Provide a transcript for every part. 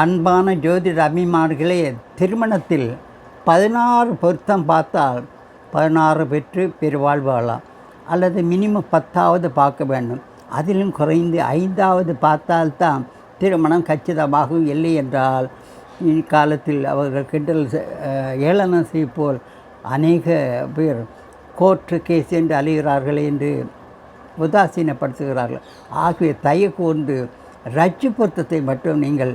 அன்பான ஜோதிட அபிமானிகளே திருமணத்தில் பதினாறு பொருத்தம் பார்த்தால் பதினாறு பெற்று பெருவாழ்வு அல்லது மினிமம் பத்தாவது பார்க்க வேண்டும். அதிலும் குறைந்து ஐந்தாவது பார்த்தால்தான் திருமணம் கச்சிதமாகும். இல்லை என்றால் இக்காலத்தில் அவர்கள் கிண்டல் ஏளனம் செய்ப்போல் அநேக பேர் கோர்ட்டு கேஸ் என்று அலைகிறார்கள் என்று உதாசீனப்படுத்துகிறார்கள். ஆகவே தய கூர்ந்து ரட்சி பொருத்தத்தை மட்டும் நீங்கள்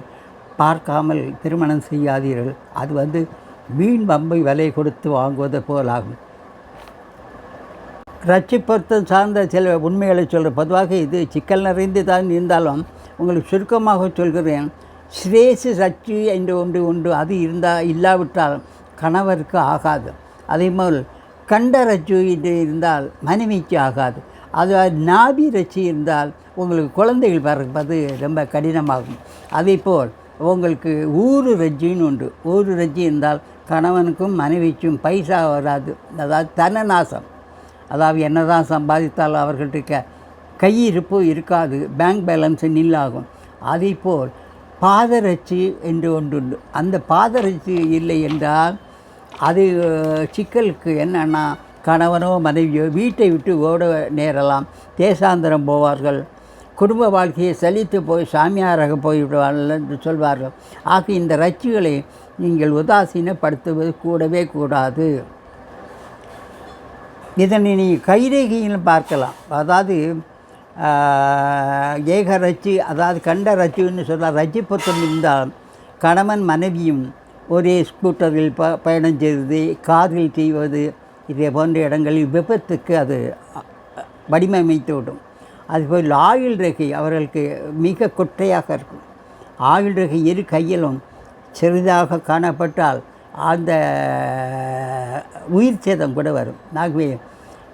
பார்க்காமல் திருமணம் செய்யாதீர்கள். அது வந்து மீன் பம்பை விலை கொடுத்து வாங்குவது போலாகும். ரட்சி பொருத்தம் சார்ந்த சில உண்மைகளை சொல்கிற பொதுவாக இது சிக்கல் நிறைந்து தான் இருந்தாலும் உங்களுக்கு சுருக்கமாக சொல்கிறேன். ஸ்ரேசு ரட்சி என்று ஒன்று உண்டு. அது இருந்தால் இல்லாவிட்டால் கணவருக்கு ஆகாது. அதே போல் கண்ட ரச்சு என்று இருந்தால் மனைவிக்கு ஆகாது. அது நாபி ரச்சி இருந்தால் உங்களுக்கு குழந்தைகள் பிறப்பது ரொம்ப கடினமாகும். அதே போல் உங்களுக்கு ஊறு ரஜ்ஜின்னு உண்டு. ஊறு ரஜ்ஜி இருந்தால் கணவனுக்கும் மனைவிக்கும் பைசா வராது. அதாவது தனநாசம். அதாவது என்னதான் சம்பாதித்தால் அவர்கள்ட்ட கையிருப்பு இருக்காது. பேங்க் பேலன்ஸ் நில்லாகும். அதே போல் பாதரட்சி என்று ஒன்று உண்டு. அந்த பாதரட்சி இல்லை என்றால் அது சிக்கலுக்கு என்னென்னா கணவனோ மனைவியோ வீட்டை விட்டு ஓட நேரலாம். தேசாந்திரம் போவார்கள். குடும்ப வாழ்க்கையை சலித்து போய் சாமியாராக போய்விடுவார்கள் என்று சொல்வார்கள். ஆக இந்த ரட்சிகளை நீங்கள் உதாசீனப்படுத்துவது கூடவே கூடாது. இதனை நீ கைரேகையிலும் பார்க்கலாம். அதாவது ஏக ரச்சி அதாவது கண்ட ரச்சின்னு சொன்னால் ரச்சி புத்தம் இருந்தால் கணவன் மனைவியும் ஒரே ஸ்கூட்டரில் ப பயணம் செய்வது காரில் செய்வது இதே போன்ற இடங்களில் விபத்துக்கு அது வடிவமைத்து விடும். அதுபோல் ஆயுள் ரேகை அவர்களுக்கு மிக கொட்டையாக இருக்கும். ஆயுள் ரேகை இரு கையிலும் சிறிதாக காணப்பட்டால் அந்த உயிர் சேதம் கூட வரும். ஆகவே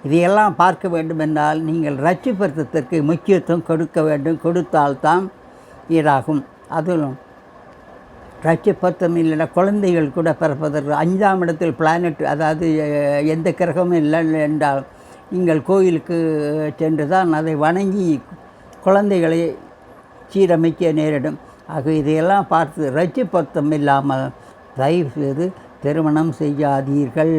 இதையெல்லாம் பார்க்க வேண்டும் என்றால் நீங்கள் ரட்சி பொருத்தத்திற்கு முக்கியத்துவம் கொடுக்க வேண்டும். கொடுத்தால்தான் ஈடாகும். அதிலும் ரட்சி பொருத்தம் இல்லைன்னா குழந்தைகள் கூட பிறப்பதற்கு அஞ்சாம் இடத்தில் பிளானட் அதாவது எந்த கிரகமும் இல்லை என்றால் நீங்கள் கோயிலுக்கு சென்று தான் அதை வணங்கி குழந்தைகளை சீரமைக்க நேரிடும். ஆக இதையெல்லாம் பார்த்து ரட்சி பொருத்தம் இல்லாமல் தயவு செய்து திருமணம் செய்யாதீர்கள்.